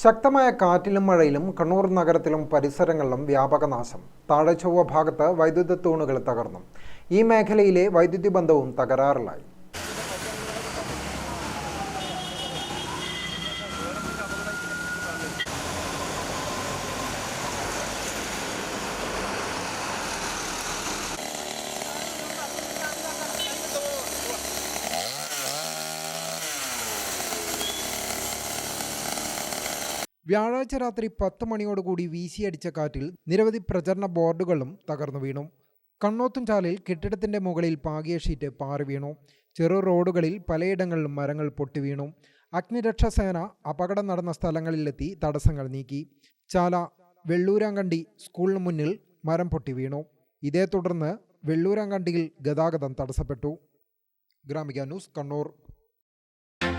ശക്തമായ കാറ്റിലും മഴയിലും കണ്ണൂർ നഗരത്തിലും പരിസരങ്ങളിലും വ്യാപക നാശം. താഴെ ചൊവ്വ ഭാഗത്ത് വൈദ്യുത തൂണുകൾ തകർന്നു. ഈ മേഖലയിലെ വൈദ്യുതി ബന്ധവും തകരാറിലായി. വ്യാഴാഴ്ച രാത്രി പത്ത് മണിയോടുകൂടി വീശിയടിച്ച കാറ്റിൽ നിരവധി പ്രചരണ ബോർഡുകളും തകർന്നു വീണു. കണ്ണോത്തുംചാലിൽ കെട്ടിടത്തിന്റെ മുകളിൽ പാകിയ ഷീറ്റ് പാറി വീണു. ചെറു റോഡുകളിൽ പലയിടങ്ങളിലും മരങ്ങൾ പൊട്ടിവീണു അഗ്നിരക്ഷാസേന അപകടം നടന്ന സ്ഥലങ്ങളിലെത്തി തടസ്സങ്ങൾ നീക്കി. ചാല വെള്ളൂരാങ്കണ്ടി സ്കൂളിന് മുന്നിൽ മരം പൊട്ടി വീണു. ഇതേ തുടർന്ന് വെള്ളൂരാങ്കണ്ടിയിൽ ഗതാഗതം തടസ്സപ്പെട്ടു. Gramika news Kannur.